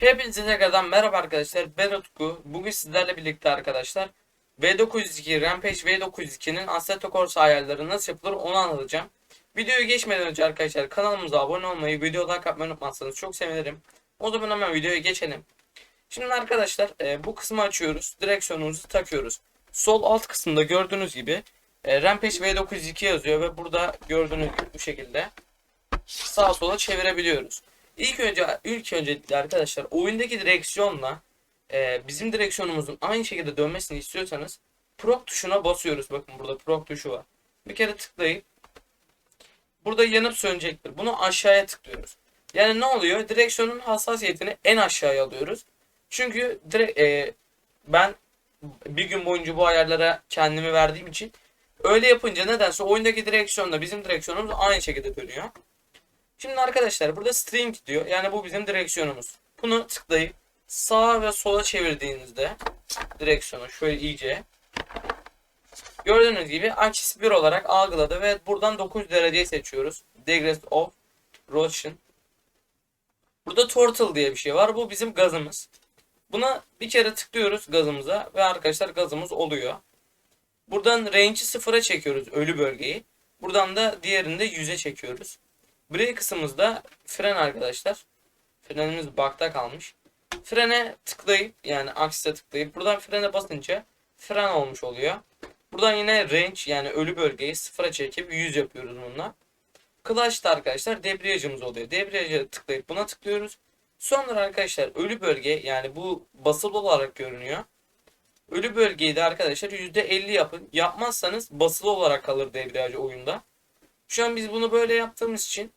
Hepinize tekrardan merhaba arkadaşlar. Ben Utku. Bugün sizlerle birlikte arkadaşlar V902 Rampage V902'nin Assetto Corsa ayarları nasıl yapılır onu anlatacağım. Videoya geçmeden önce arkadaşlar kanalımıza abone olmayı, video like atmayı unutmazsanız çok sevinirim. O zaman hemen videoya geçelim. Şimdi arkadaşlar e, bu kısmı açıyoruz. Direksiyonumuzu takıyoruz. Sol alt kısımda gördüğünüz gibi e, Rampage V902 yazıyor ve burada gördüğünüz gibi bu şekilde sağa sola çevirebiliyoruz. İlk önce ilk öncelikle arkadaşlar oyundaki direksiyonla e, bizim direksiyonumuzun aynı şekilde dönmesini istiyorsanız prop tuşuna basıyoruz. Bakın burada prop tuşu var. Bir kere tıklayıp burada yanıp sönecektir. Bunu aşağıya tıklıyoruz. Yani ne oluyor? Direksiyonun hassasiyetini en aşağıya alıyoruz. Çünkü direkt e, ben bir gün boyunca bu ayarlara kendimi verdiğim için öyle yapınca nedense oyundaki direksiyonla bizim direksiyonumuz aynı şekilde dönüyor. Şimdi arkadaşlar burada string diyor. Yani bu bizim direksiyonumuz. Bunu tıklayıp sağa ve sola çevirdiğinizde direksiyonu şöyle iyice gördüğünüz gibi axis 1 olarak algıladı ve buradan 9 dereceyi seçiyoruz. Degrees of rotation. Burada turtle diye bir şey var. Bu bizim gazımız. Buna bir kere tıklıyoruz gazımıza ve arkadaşlar gazımız oluyor. Buradan range'i sıfıra çekiyoruz ölü bölgeyi. Buradan da diğerini de 100'e çekiyoruz. Brake kısmımızda fren arkadaşlar. Frenimiz bakta kalmış. Frene tıklayıp yani aksise tıklayıp buradan frene basınca fren olmuş oluyor. Buradan yine range yani ölü bölgeyi sıfıra çekip 100 yapıyoruz bununla. Clutch'ta arkadaşlar debriyajımız oluyor. Debriyaja tıklayıp buna tıklıyoruz. Sonra arkadaşlar ölü bölge yani bu basılı olarak görünüyor. Ölü bölgeyi de arkadaşlar %50 yapın. Yapmazsanız basılı olarak kalır debriyaj oyunda. Şu an biz bunu böyle yaptığımız için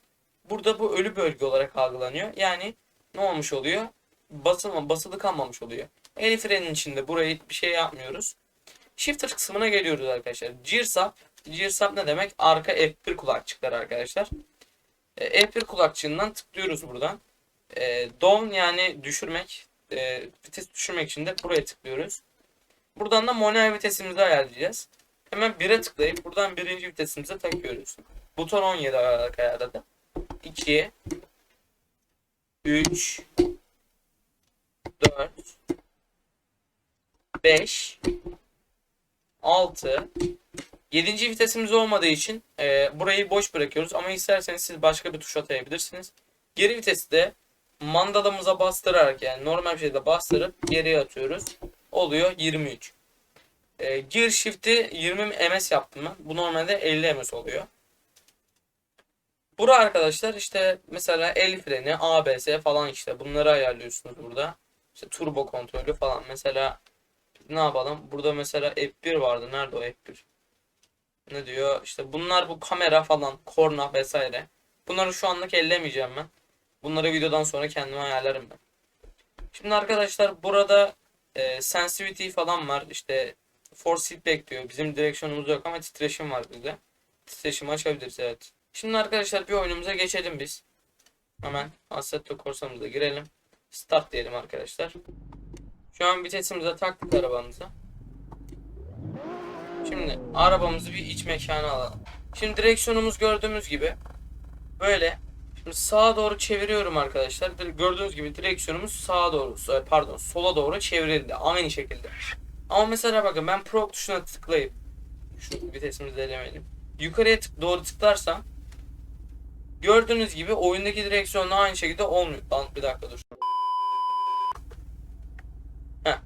burada bu ölü bölge olarak algılanıyor. Yani ne olmuş oluyor? Basılma, basılı kalmamış oluyor. El frenin içinde burayı bir şey yapmıyoruz. Shifter kısmına geliyoruz arkadaşlar. Gearsap. Gearsap ne demek? Arka F1 kulakçıkları arkadaşlar. E, F1 kulakçığından tıklıyoruz buradan. E, down yani düşürmek. E, vites düşürmek için de buraya tıklıyoruz. Buradan da manuel vitesimizi ayarlayacağız. Hemen 1'e tıklayıp buradan birinci vitesimize takıyoruz. Buton 17 olarak ayarladı. 2 3 4 5 6 7. vitesimiz olmadığı için e, burayı boş bırakıyoruz ama isterseniz siz başka bir tuş atayabilirsiniz. Geri vitesi de mandalamıza bastırarak yani normal bir şekilde bastırıp geriye atıyoruz. Oluyor 23. E, gear shift'i 20 ms yaptım ben. Bu normalde 50 ms oluyor. Bura arkadaşlar işte mesela el freni, ABS falan işte bunları ayarlıyorsunuz burada. İşte turbo kontrolü falan. Mesela ne yapalım? Burada mesela F1 vardı. Nerede o F1? Ne diyor? İşte bunlar bu kamera falan, korna vesaire. Bunları şu anlık ellemeyeceğim ben. Bunları videodan sonra kendime ayarlarım ben. Şimdi arkadaşlar burada e, sensitivity falan var. İşte force feedback diyor. Bizim direksiyonumuz yok ama titreşim var bizde. Titreşimi açabiliriz evet. Şimdi arkadaşlar bir oyunumuza geçelim biz. Hemen Assetto Corsa'mıza girelim. Start diyelim arkadaşlar. Şu an vitesimize taktık arabamıza. Şimdi arabamızı bir iç mekana alalım. Şimdi direksiyonumuz gördüğümüz gibi böyle. Şimdi sağa doğru çeviriyorum arkadaşlar. Gördüğünüz gibi direksiyonumuz sağa doğru pardon sola doğru çevrildi. Aynı şekilde. Ama mesela bakın ben Pro tuşuna tıklayıp şu vitesimizi elemeyelim. Yukarıya tık, doğru tıklarsam gördüğünüz gibi oyundaki direksiyonla aynı şekilde olmuyor. Lan bir dakika dur. Heh.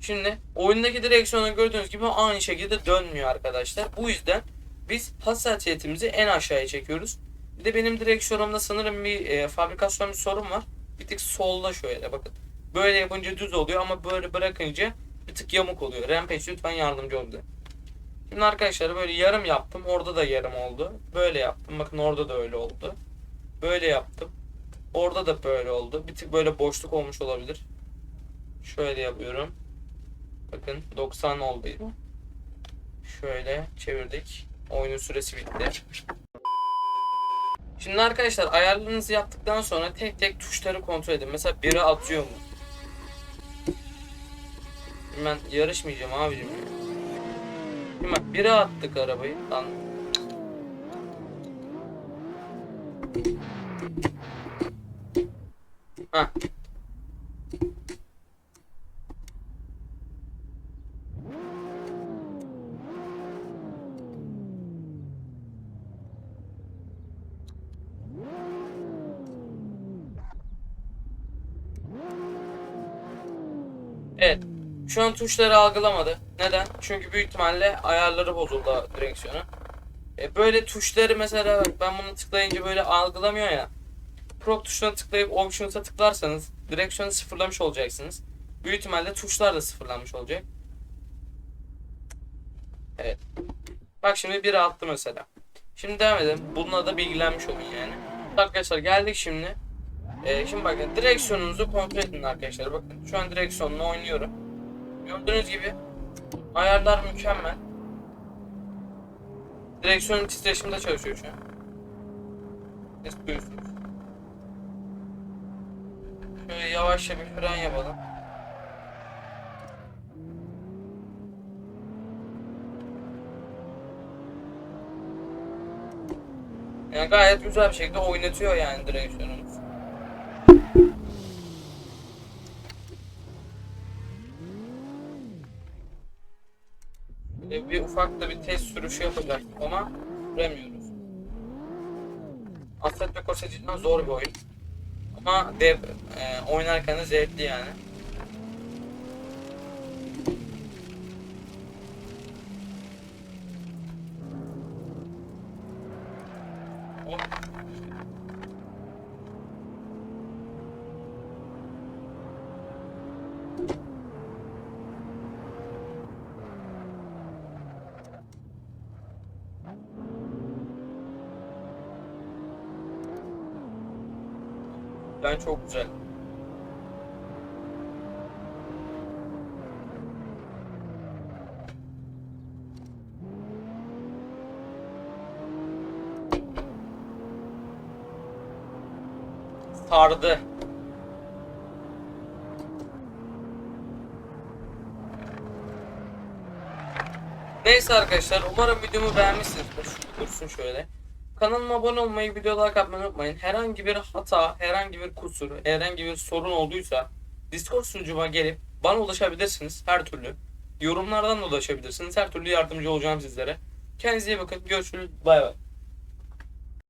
Şimdi oyundaki direksiyonu gördüğünüz gibi aynı şekilde dönmüyor arkadaşlar. Bu yüzden biz hassasiyetimizi en aşağıya çekiyoruz. Bir de benim direksiyonumda sanırım bir e, fabrikasyon bir sorun var. Bir tık solda şöyle bakın. Böyle yapınca düz oluyor ama böyle bırakınca bir tık yamuk oluyor. Rampage lütfen yardımcı ol bize. Şimdi arkadaşlar böyle yarım yaptım. Orada da yarım oldu. Böyle yaptım. Bakın orada da öyle oldu. Böyle yaptım. Orada da böyle oldu. Bir tık böyle boşluk olmuş olabilir. Şöyle yapıyorum. Bakın 90 oldu. Şöyle çevirdik. Oyunun süresi bitti. Şimdi arkadaşlar ayarlarınızı yaptıktan sonra tek tek tuşları kontrol edin. Mesela biri atıyor mu? Ben yarışmayacağım abicim. Değil mi? Bire attık arabayı. Lan. Heh. Evet. Şu an tuşları algılamadı. Neden? Çünkü büyük ihtimalle ayarları bozuldu direksiyonun. E böyle tuşları mesela ben bunu tıklayınca böyle algılamıyor ya. Prop tuşuna tıklayıp Options'a tıklarsanız direksiyonu sıfırlamış olacaksınız. Büyük ihtimalle tuşlar da sıfırlanmış olacak. Evet. Bak şimdi biri attı mesela. Şimdi devam edelim. Bununla da bilgilenmiş olun yani. Arkadaşlar geldik şimdi. Ee, şimdi bakın direksiyonunuzu kontrol edin arkadaşlar. Bakın şu an direksiyonla oynuyorum. Gördüğünüz gibi ayarlar mükemmel. Direksiyonun titreşimde çalışıyor şu an. Siz duyuyorsunuz. Şöyle yavaşça bir fren yapalım. Yani gayet güzel bir şekilde oynatıyor yani direksiyonumuz. E, bir ufak da bir test sürüşü yapacaktık ama süremiyoruz. Assetto Corsa cidden zor bir oyun. Ama dev, e, oynarken de zevkli yani. Ben çok güzel. Sardı. Neyse arkadaşlar umarım videomu beğenmişsinizdir. Dursun şöyle. Kanalıma abone olmayı, video like atmayı unutmayın. Herhangi bir hata, herhangi bir kusur, herhangi bir sorun olduysa Discord sunucuma gelip bana ulaşabilirsiniz her türlü. Yorumlardan da ulaşabilirsiniz. Her türlü yardımcı olacağım sizlere. Kendinize iyi bakın. Görüşürüz. Bay bay.